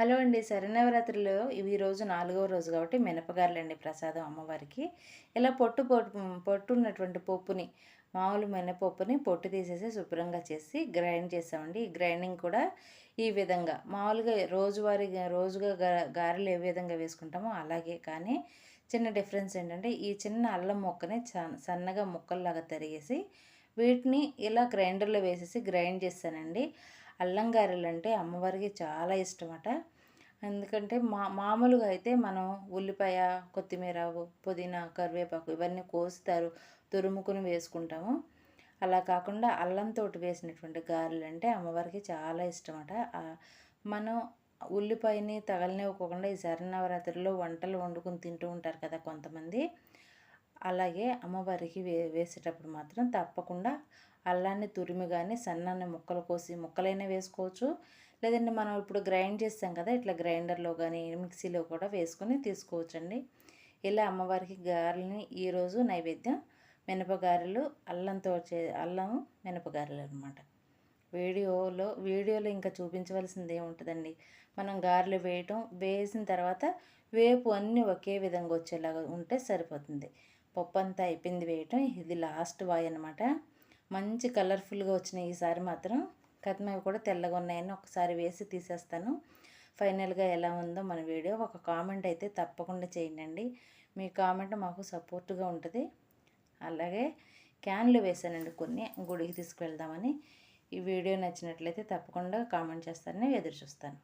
Hello అండి. శరణవరాత్రిలో ఇవి రోజు నాలుగవ రోజు కాబట్టి మినపగారులండి ప్రసాదం అమ్మవారికి. ఇలా పొట్టు పొట్టు పొట్టు ఉన్నటువంటి పప్పుని మామూలు మినపప్పుని పొట్టు తీసేసి శుభ్రంగా చేసి గ్రైండ్ చేసామండి ఈ గ్రైండింగ్ కూడా ఈ విధంగా. మామూలుగా రోజువారీ రోజుగా గారెలు ఏ విధంగా వేసుకుంటామో అలాగే. కానీ చిన్న డిఫరెన్స్ ఏంటంటే ఈ చిన్న అల్లం మొక్కని సన్నగా ముక్కల్లాగా తరిగేసి వీటిని ఇలా గ్రైండర్లో వేసేసి గ్రైండ్ చేస్తానండి. అల్లం గారెలు అంటే అమ్మవారికి చాలా ఇష్టమట. ఎందుకంటే మా మామూలుగా అయితే మనం ఉల్లిపాయ కొత్తిమీర పుదీనా కరివేపాకు ఇవన్నీ కోస్తారు తురుముకుని వేసుకుంటాము. అలా కాకుండా అల్లంతో వేసినటువంటి గారెలు అంటే అమ్మవారికి చాలా ఇష్టమట. మనం ఉల్లిపాయని తగలనివ్వకుండా ఈ శరణవరాత్రిలో వంటలు వండుకుని తింటూ ఉంటారు కదా కొంతమంది. అలాగే అమ్మవారికి వే వేసేటప్పుడు మాత్రం తప్పకుండా అల్లాన్ని తురిమి కానీ సన్నాన్ని ముక్కలు కోసి ముక్కలైనా వేసుకోవచ్చు. లేదంటే మనం ఇప్పుడు గ్రైండ్ చేస్తాం కదా ఇట్లా గ్రైండర్లో కానీ మిక్సీలో కూడా వేసుకొని తీసుకోవచ్చండి. ఇలా అమ్మవారికి గారెలని ఈరోజు నైవేద్యం మినపగారెలు అల్లంతో చే అల్లం మినపగారెలు అనమాట వీడియోలో వీడియోలో ఇంకా చూపించవలసింది ఏముంటుందండి? మనం గారెలు వేయటం వేసిన తర్వాత వేపు అన్నీ ఒకే విధంగా వచ్చేలాగా ఉంటే సరిపోతుంది. పప్పు అంతా అయిపోయింది వేయటం. ఇది లాస్ట్ వాయ్ అనమాట మంచి కలర్ఫుల్గా వచ్చినాయి. ఈసారి మాత్రం కథమవి కూడా తెల్లగా ఉన్నాయని ఒకసారి వేసి తీసేస్తాను. ఫైనల్గా ఎలా ఉందో మన వీడియో. ఒక కామెంట్ అయితే తప్పకుండా చేయండి మీ కామెంట్ మాకు సపోర్ట్గా ఉంటుంది. అలాగే క్యాన్లు వేసానండి కొన్ని. గుడికి తీసుకువెళ్దామని. ఈ వీడియో నచ్చినట్లయితే తప్పకుండా కామెంట్ చేస్తారని ఎదురు చూస్తాను.